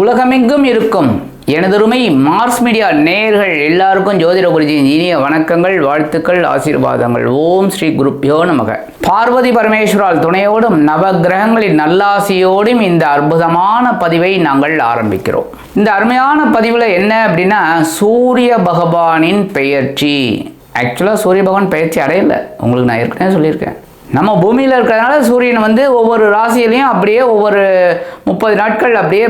உலகமெங்கும் இருக்கும். எனதருமை மார்ஸ் மீடியா நேயர்கள் எல்லாருக்கும் ஜோதிட குருஜியின் இனிய வணக்கங்கள் வாழ்த்துக்கள் ஆசீர்வாதங்கள். ஓம் ஸ்ரீ குருப்யோ நமக. பார்வதி பரமேஸ்வரால் துணையோடும் நவகிரகங்களின் நல்லாசியோடும் இந்த அற்புதமான பதிவை நாங்கள் ஆரம்பிக்கிறோம். இந்த அருமையான பதிவில் என்ன அப்படின்னா சூரிய பகவானின் பெயர்ச்சி. ஆக்சுவலாக சூரிய பகவான் பயிற்சி அடையலை. உங்களுக்கு நான் ஏற்கனவே சொல்லியிருக்கேன். நம்ம பூமியில் இருக்கிறதுனால சூரியன் வந்து ஒவ்வொரு ராசியிலையும் அப்படியே ஒவ்வொரு முப்பது நாட்கள் அப்படியே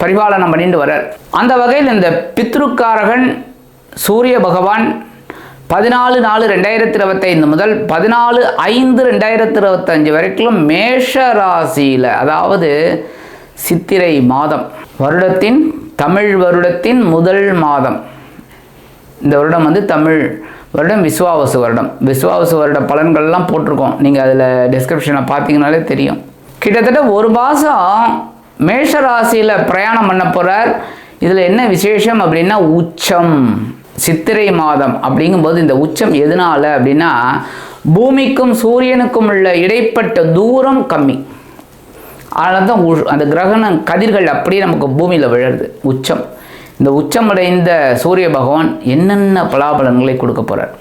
பரிபாலனம் பண்ணிட்டு வர்றார். அந்த வகையில் இந்த பித்ருக்காரகன் சூரிய பகவான் பதினாலு நாலு ரெண்டாயிரத்தி இருபத்தைந்து முதல் பதினாலு ஐந்து ரெண்டாயிரத்தி இருபத்தஞ்சு வரைக்கும் மேஷ ராசியில் அதாவது சித்திரை மாதம் வருடத்தின் தமிழ் வருடத்தின் முதல் மாதம். இந்த வருடம் வந்து தமிழ் வருடம் விஸ்வாவசு வருடம். விஸ்வாவசு வருட பலன்கள்லாம் போட்டிருக்கோம். நீங்கள் அதில் டிஸ்கிரிப்ஷனில் பார்த்தீங்கனாலே தெரியும். கிட்டத்தட்ட ஒரு மாதம் மேஷ ராசியில் பிரயாணம் பண்ண போகிறார் இதில் என்ன விசேஷம் அப்படின்னா உச்சம் சித்திரை மாதம் அப்படிங்கும்போது இந்த உச்சம் எதனால அப்படின்னா பூமிக்கும் சூரியனுக்கும் உள்ள இடைப்பட்ட தூரம் கம்மி. அதனால தான் உ- அந்த கிரகண கதிர்கள் அப்படியே நமக்கு பூமியில் விழுறது. உச்சம். இந்த உச்சமடைந்த சூரிய பகவான் என்னென்ன பலாபலன்களை கொடுக்க போகிறார்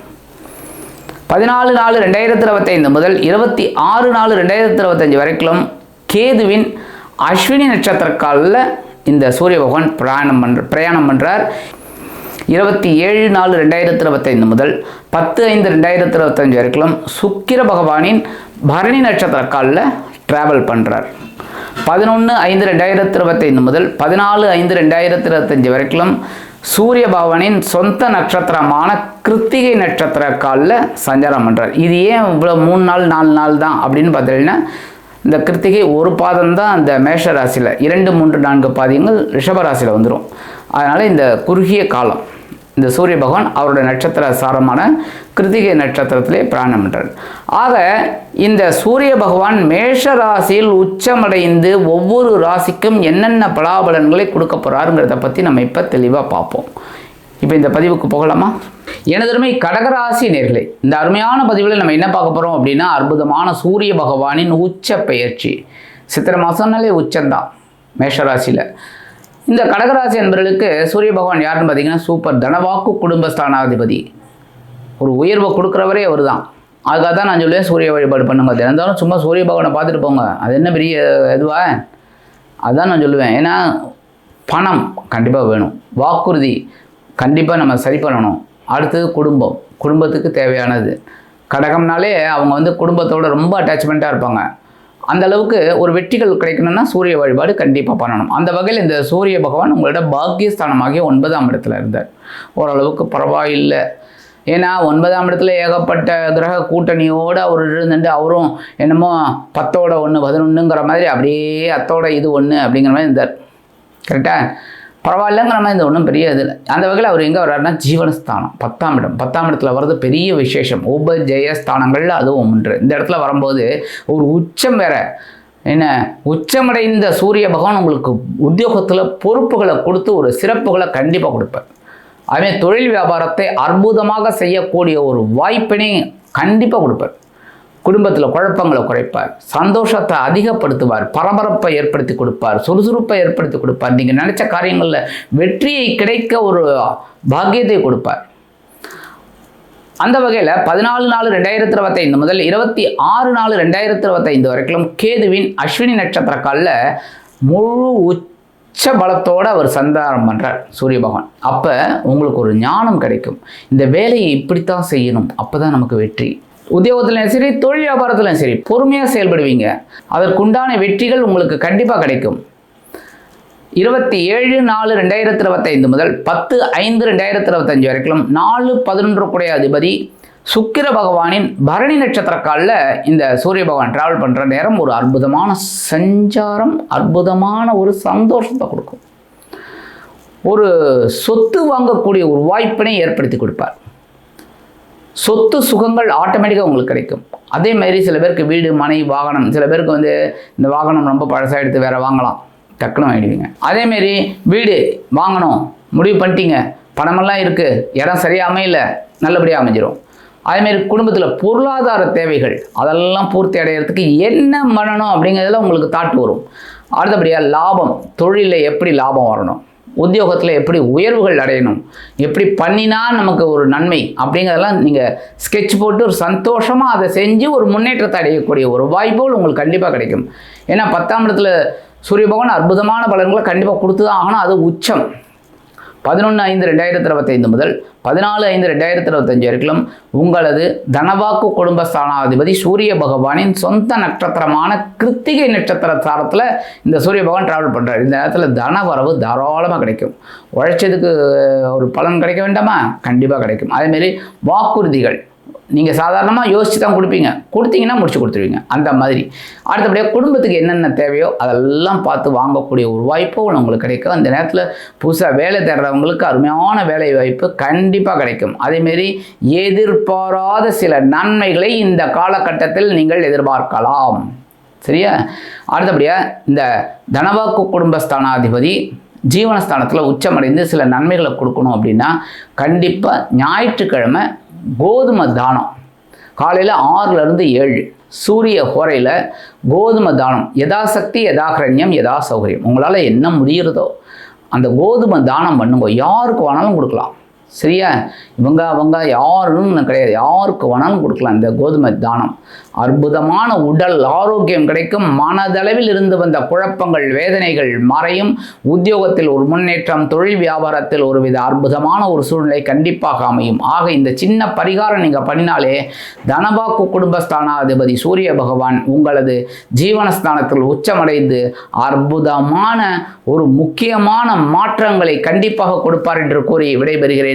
பதினாலு நாலு ரெண்டாயிரத்தி இருபத்தைந்து முதல் இருபத்தி ஆறு நாலு ரெண்டாயிரத்தி இருபத்தஞ்சு வரைக்கும் கேதுவின் அஸ்வினி நட்சத்திர காலில் இந்த சூரிய பகவான் பிரயாணம் பண்ற பிரயாணம் பண்ணுறார் இருபத்தி ஏழு நாலு ரெண்டாயிரத்தி இருபத்தைந்து முதல் பத்து ஐந்து ரெண்டாயிரத்தி இருபத்தஞ்சு வரைக்கும் சுக்கிர பகவானின் பரணி நட்சத்திர காலில் ட்ராவல் பண்ணுறார் பதினொன்று ஐந்து ரெண்டாயிரத்தி இருபத்தைந்து முதல் பதினாலு ஐந்து ரெண்டாயிரத்தி இருபத்தஞ்சு வரைக்கும் சூரிய பகவானின் சொந்த நட்சத்திரமான கிருத்திகை நட்சத்திர காலில் சஞ்சாரம் பண்ணுறார் இது ஏன் இவ்வளோ மூணு நாள் நாலு நாள் தான் அப்படின்னு பார்த்தீங்கன்னா இந்த கிருத்திகை ஒரு பாதம் தான் அந்த மேஷ ராசியில் இரண்டு மூன்று நான்கு பாதியங்கள் ரிஷப ராசியில் வந்துடும் அதனால் இந்த குறுகிய காலம் இந்த சூரிய பகவான் அவருடைய நட்சத்திர சாரமான கிருத்திகை நட்சத்திரத்திலே பிராணம் பண்றார் ஆக இந்த சூரிய பகவான் மேஷ ராசியில் உச்சமடைந்து ஒவ்வொரு ராசிக்கும் என்னென்ன பலாபலன்களை கொடுக்க போகிறாருங்கிறத பற்றி நம்ம இப்போ தெளிவாக பார்ப்போம். இப்போ இந்த பதிவுக்கு போகலாமா? எனதருமை கடகராசி நேர்களை இந்த அருமையான பதிவில் நம்ம என்ன பார்க்க போகிறோம் அப்படின்னா அற்புதமான சூரிய பகவானின் உச்ச பெயர்ச்சி சித்திர மாதம்னாலே உச்சம்தான் மேஷராசியில் இந்த கடகராசி என்பவர்களுக்கு சூரிய பகவான் யாருன்னு பார்த்தீங்கன்னா சூப்பர் தனவாக்கு குடும்பஸ்தானாதிபதி. ஒரு உயர்வை கொடுக்குறவரே அவர் தான் அதுக்காக தான் நான் சொல்லுவேன் சூரிய வழிபாடு பண்ணுங்க. தினந்தாலும் சும்மா சூரிய பகவானை பார்த்துட்டு போங்க. அது என்ன பெரிய இதுவா? அதுதான் நான் சொல்லுவேன். ஏன்னா பணம் கண்டிப்பாக வேணும். வாக்குறுதி கண்டிப்பாக நம்ம சரி பண்ணணும். அடுத்தது குடும்பம். குடும்பத்துக்கு தேவையானது. கடகம்னாலே அவங்க வந்து குடும்பத்தோட ரொம்ப அட்டாச்மெண்ட்டாக இருப்பாங்க. அந்த அளவுக்கு ஒரு வெற்றிகள் கிடைக்கணும்னா சூரிய வழிபாடு கண்டிப்பாக பண்ணணும். அந்த வகையில் இந்த சூரிய பகவான் உங்களோட பாக்கியஸ்தானமாகிய ஒன்பதாம் இடத்துல இருந்தார். ஓரளவுக்கு பரவாயில்லை. ஏன்னா ஒன்பதாம் இடத்துல ஏகப்பட்ட கிரக கூட்டணியோடு அவர் இருந்துட்டு அவரும் என்னமோ பத்தோட ஒன்று பதினொன்றுங்கிற மாதிரி அப்படியே அத்தோட இது ஒன்று அப்படிங்கிற மாதிரி இருந்தார். கரெக்டாக பரவாயில்லங்கிற மாதிரி இந்த ஒன்றும் பெரிய இது அந்த வகையில் அவர் எங்கே வர்றாருன்னா ஜீவனஸ்தானம் பத்தாம் இடம். பத்தாம் இடத்துல வர்றது பெரிய விசேஷம். உபஜய ஸ்தானங்கள்ல அதுவும் ஒன்று. இந்த இடத்துல வரும்போது ஒரு உச்சம் வேற. என்ன? உச்சமடைந்த சூரிய பகவான் உங்களுக்கு உத்தியோகத்தில் பொறுப்புகளை கொடுத்து ஒரு சிறப்புகளை கண்டிப்பாக கொடுப்பார். அதே தொழில் வியாபாரத்தை அற்புதமாக செய்யக்கூடிய ஒரு வாய்ப்பினை கண்டிப்பாக கொடுப்பார். குடும்பத்தில் குழப்பங்களை குறைப்பார். சந்தோஷத்தை அதிகப்படுத்துவார். பரபரப்பை ஏற்படுத்தி கொடுப்பார். சுறுசுறுப்பை ஏற்படுத்தி கொடுப்பார். நீங்கள் நினச்ச காரியங்களில் வெற்றியை கிடைக்க ஒரு பாக்கியத்தை கொடுப்பார். அந்த வகையில் பதினாலு நாலு ரெண்டாயிரத்தி இருபத்தைந்து முதல் இருபத்தி ஆறு நாலு ரெண்டாயிரத்தி இருபத்தைந்து வரைக்கும் கேதுவின் அஸ்வினி நட்சத்திர காலில் முழு உச்ச பலத்தோடு அவர் சந்தாரம் பண்ணுறார் சூரிய பகவான். அப்போ உங்களுக்கு ஒரு ஞானம் கிடைக்கும். இந்த வேலையை இப்படித்தான் செய்யணும். அப்போ தான் நமக்கு வெற்றி. உத்தியோகத்திலையும் சரி தொழில் வியாபாரத்துலையும் சரி பொறுமையாக செயல்படுவீங்க. அதற்குண்டான வெற்றிகள் உங்களுக்கு கண்டிப்பாக கிடைக்கும். இருபத்தி ஏழு நாலு ரெண்டாயிரத்தி இருபத்தைந்து முதல் பத்து ஐந்து ரெண்டாயிரத்தி இருபத்தஞ்சு வரைக்கும் நாலு பதினொன்று கூடிய அதிபதி சுக்கிர பகவானின் பரணி நட்சத்திர காலில் இந்த சூரிய பகவான் டிராவல் பண்ணுற நேரம் ஒரு அற்புதமான சஞ்சாரம் அற்புதமான ஒரு சந்தோஷத்தை கொடுக்கும். ஒரு சொத்து வாங்கக்கூடிய ஒரு வாய்ப்பினை ஏற்படுத்தி கொடுப்பார். சொத்து சுகங்கள் ஆட்டோமேட்டிக்காக உங்களுக்கு கிடைக்கும். அதே மாதிரி சில பேருக்கு வீடு மனை வாகனம் சில பேருக்கு வந்து இந்த வாகனம் ரொம்ப பழசாக எடுத்து வேறு வாங்கலாம். டக்குன்னு வாங்கிடுவீங்க. அதேமாரி வீடு வாங்கணும் முடிவு பண்ணிட்டீங்க. பணமெல்லாம் இருக்குது இடம் சரியாக அமையல நல்லபடியாக அமைஞ்சிரும். அதேமாரி குடும்பத்தில் பொருளாதார தேவைகள் அதெல்லாம் பூர்த்தி அடைகிறதுக்கு என்ன பண்ணணும் அப்படிங்கிறதுல உங்களுக்கு தாட் வரும். அடுத்தபடியாக லாபம் தொழிலில் எப்படி லாபம் வரணும்? உத்தியோகத்தில் எப்படி உயர்வுகள் அடையணும் எப்படி பண்ணினா நமக்கு ஒரு நன்மை அப்படிங்கிறதெல்லாம் நீங்கள் ஸ்கெட்ச் போட்டு ஒரு சந்தோஷமாக அதை செஞ்சு ஒரு முன்னேற்றத்தை அடையக்கூடிய ஒரு வாய்ப்புகள் உங்களுக்கு கண்டிப்பாக கிடைக்கும். ஏன்னா பத்தாம் இடத்துல சூரிய பகவான் அற்புதமான பலன்களை கண்டிப்பாக கொடுத்து தான் ஆகணும். அது உச்சம். பதினொன்று ஐந்து ரெண்டாயிரத்தி இருபத்தைந்து முதல் பதினாலு ஐந்து ரெண்டாயிரத்தி இருபத்தஞ்சு வரைக்கும் உங்களது தனவாக்கு குடும்ப ஸ்தானாதிபதி சூரிய பகவானின் சொந்த நட்சத்திரமான கிருத்திகை நட்சத்திர சாரத்தில் இந்த சூரிய பகவான் ட்ராவல் பண்ணுறார் இந்த நேரத்தில் தன வரவு தாராளமாக கிடைக்கும். உழைச்சதுக்கு ஒரு பலன் கிடைக்க வேண்டாமா? கண்டிப்பாக கிடைக்கும். அதேமாரி வாக்குறுதிகள். நீங்கள் சாதாரணமாக யோசித்து தான் கொடுப்பீங்க. கொடுத்தீங்கன்னா முடிச்சு கொடுத்துருவீங்க. அந்த மாதிரி. அடுத்தபடியாக குடும்பத்துக்கு என்னென்ன தேவையோ அதெல்லாம் பார்த்து வாங்கக்கூடிய ஒரு வாய்ப்பும் உங்களுக்கு கிடைக்கும். அந்த நேரத்தில் புதுசாக வேலை தேடுறவங்களுக்கு அருமையான வேலை வாய்ப்பு கண்டிப்பாக கிடைக்கும். அதேமாரி எதிர்பாராத சில நன்மைகளை இந்த காலகட்டத்தில் நீங்கள் எதிர்பார்க்கலாம். சரியா? அடுத்தபடியாக இந்த தனவாக்கு குடும்பஸ்தானாதிபதி ஜீவனஸ்தானத்தில் உச்சமடைந்து சில நன்மைகளை கொடுக்கணும் அப்படின்னா கண்டிப்பாக ஞாயிற்றுக்கிழமை கோதுமை தானம். காலையில் ஆறுலேருந்து ஏழு. சூரிய ஹோரையில் கோதுமை தானம். யதாசக்தி யதாகரண்யம் யதா சௌகரியம். உங்களால் என்ன முடிகிறதோ அந்த கோதுமை தானம் பண்ணுங்க. யாருக்கு வேணாலும் கொடுக்கலாம். சரியா? இவங்க அவங்க யாருன்னு கிடையாது. யாருக்கு வேணாலும் கொடுக்கலாம் இந்த கோதுமை தானம். அற்புதமான உடல் ஆரோக்கியம் கிடைக்கும். மனதளவில் இருந்து வந்த குழப்பங்கள் வேதனைகள் மறையும். உத்தியோகத்தில் ஒரு முன்னேற்றம் தொழில் வியாபாரத்தில் ஒரு வித அற்புதமான ஒரு சூழ்நிலை கண்டிப்பாக அமையும். ஆக இந்த சின்ன பரிகாரம் நீங்கள் பண்ணினாலே தனபாக்கு குடும்பஸ்தானாதிபதி சூரிய பகவான் உங்களது ஜீவனஸ்தானத்தில் உச்சமடைந்து அற்புதமான ஒரு முக்கியமான மாற்றங்களை கண்டிப்பாக கொடுப்பார் என்று கூறி விடைபெறுகிறேன்.